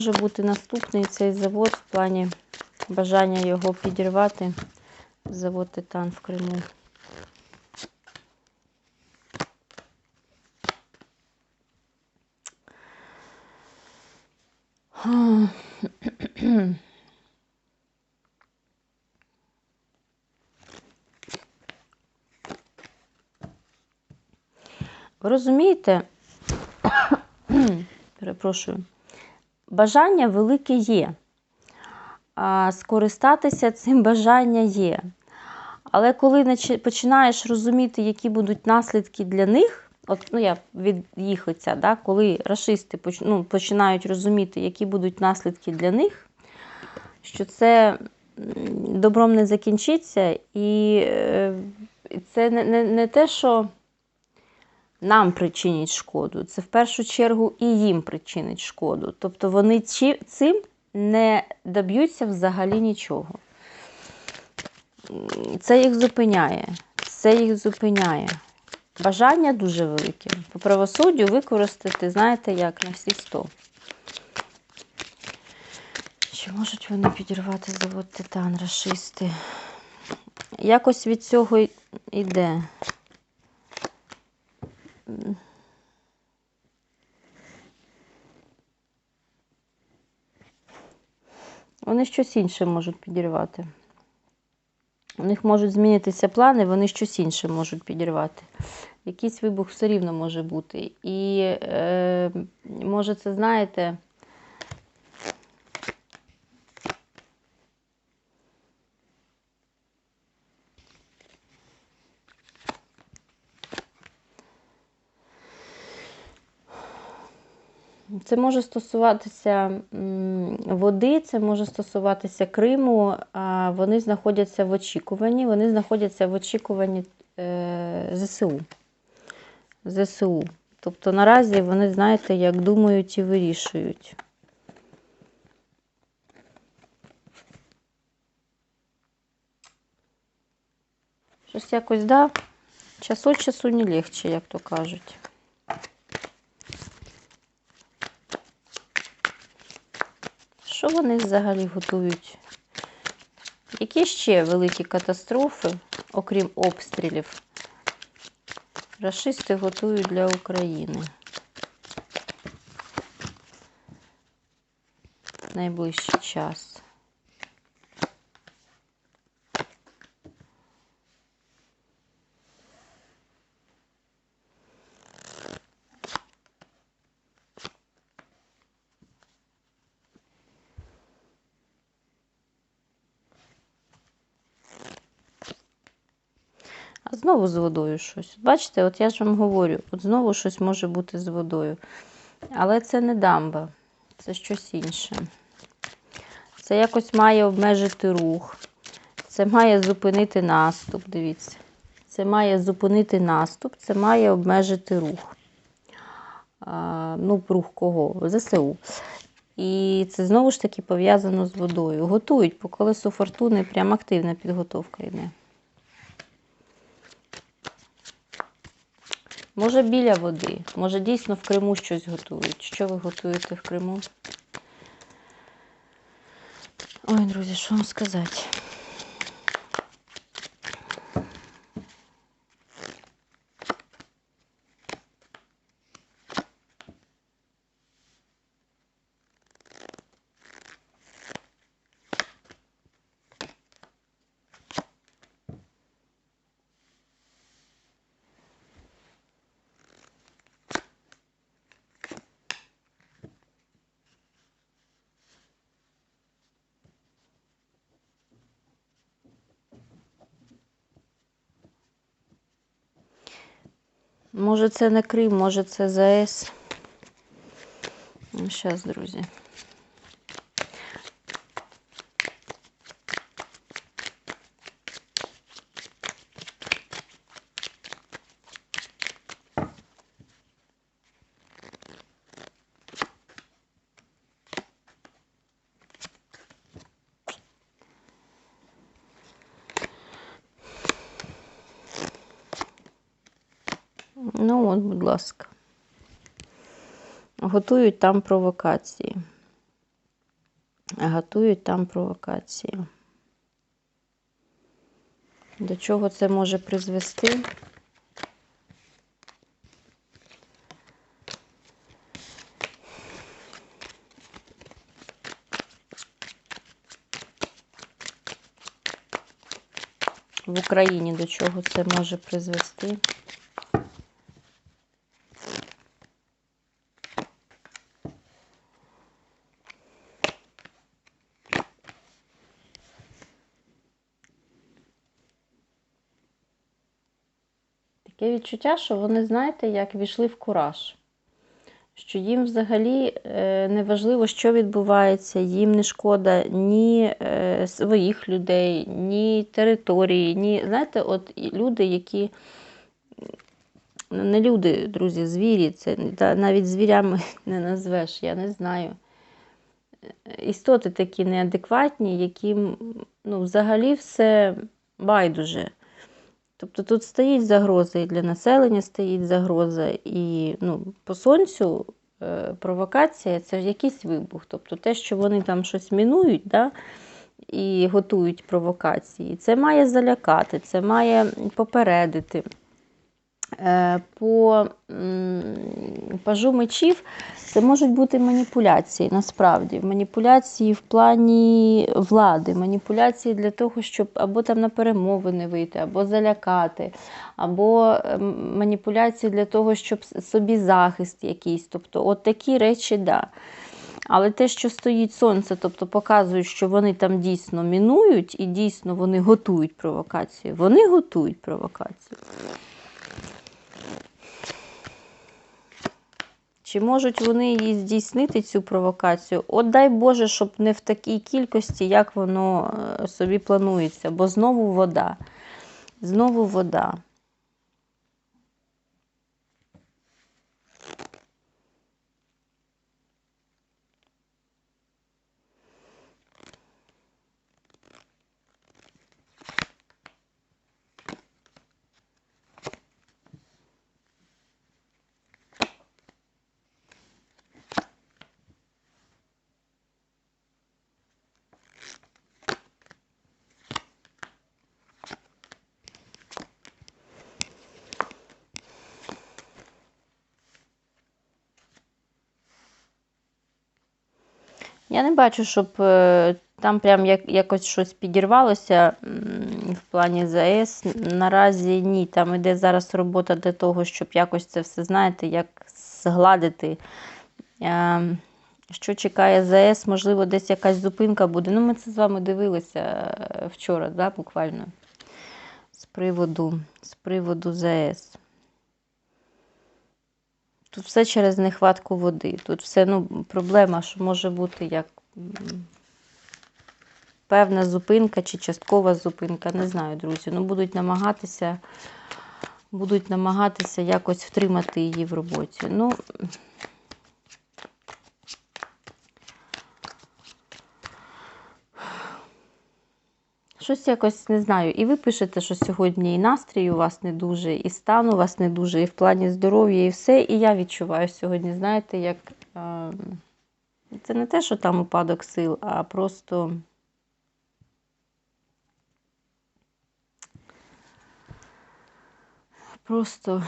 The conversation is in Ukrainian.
може бути наступний цей завод в плані бажання його підірвати. Завод Титан в Криму. Ви розумієте? Перепрошую. Бажання велике є. Скористатися цим бажання є. Але коли починаєш розуміти, які будуть наслідки для них, от ну я від їх лиця, да, коли расисти ну, починають розуміти, які будуть наслідки для них, що це добром не закінчиться, і е, це не, не, не те, що нам причинять шкоду, це в першу чергу і їм причинить шкоду. Тобто вони цим не доб'ються взагалі нічого. Це їх зупиняє. Це їх зупиняє. Бажання дуже велике. По правосуддю використати, знаєте, як на всі 100. Чи можуть вони підірвати завод Титан, рашисти? Якось від цього йде. Вони щось інше можуть підірвати. У них можуть змінитися плани, вони щось інше можуть підірвати. Якийсь вибух все рівно може бути. І е, може, це знаєте. Це може стосуватися води, це може стосуватися Криму. Вони знаходяться в очікуванні. Вони знаходяться в очікуванні е, ЗСУ. ЗСУ. Тобто наразі вони, знаєте, як думають і вирішують. Щось якось, да, час часу не легче, як то кажуть. Що вони взагалі готують? Які ще великі катастрофи, окрім обстрілів, рашисти готують для України? Найближчий час. А знову з водою щось. Бачите, от я ж вам говорю, от знову щось може бути з водою. Але це не дамба, це щось інше. Це якось має обмежити рух. Це має зупинити наступ, дивіться. Це має зупинити наступ, це має обмежити рух. А, ну, рух кого? ЗСУ. І це знову ж таки пов'язано з водою. Готують по колесу фортуни, прям активна підготовка йде. Може, біля води, може, дійсно в Криму щось готують. Що ви готуєте в Криму? Ой, друзі, що вам сказати? Може, це не Крим, може, це ЗАЕС. Зараз, друзі. Ну, от, будь ласка. Готують там провокації. готують там провокації. До чого це може призвести? В Україні до чого це може призвести? Таке відчуття, що вони, знаєте, як війшли в кураж. Що їм взагалі е, не важливо, що відбувається, їм не шкода ні е, своїх людей, ні території, ні. Знаєте, от люди, які ну, не люди, друзі, звірі, це навіть звірями не назвеш, я не знаю. Істоти такі неадекватні, яким ну, взагалі все байдуже. Тобто тут стоїть загроза і для населення стоїть загроза, і ну, по сонцю е, провокація це якийсь вибух. Тобто те, що вони там щось мінують да, і готують провокації, це має залякати, це має попередити. Е, по пажу мечів це можуть бути маніпуляції насправді. Маніпуляції в плані влади, маніпуляції для того, щоб або там на перемовини вийти, або залякати, або ем, маніпуляції для того, щоб собі захист якийсь. Тобто, от такі речі, да. Але те, що стоїть сонце, тобто показують, що вони там дійсно мінують і дійсно вони готують провокацію. Вони готують провокацію. Чи можуть вони її здійснити, цю провокацію? От дай Боже, щоб не в такій кількості, як воно е, собі планується, бо знову вода. Знову вода. Я не бачу, щоб е, там прям як, якось щось підірвалося в плані ЗАЕС. Наразі ні. Там іде зараз робота для того, щоб якось це все, знаєте, як згладити. Е, Що чекає ЗАЕС, можливо, десь якась зупинка буде. Ну, ми це з вами дивилися е, вчора, да, буквально. З приводу, з приводу ЗАЕС. Тут все через нехватку води. Тут все ну, проблема, що може бути як певна зупинка чи часткова зупинка. Не знаю, друзі. Ну, будуть намагатися, будуть намагатися якось втримати її в роботі. Ну, Щось якось не знаю. І ви пишете, що сьогодні і настрій у вас не дуже, і стан у вас не дуже, і в плані здоров'я, і все. І я відчуваю сьогодні, знаєте, як е, це не те, що там упадок сил, а просто. Просто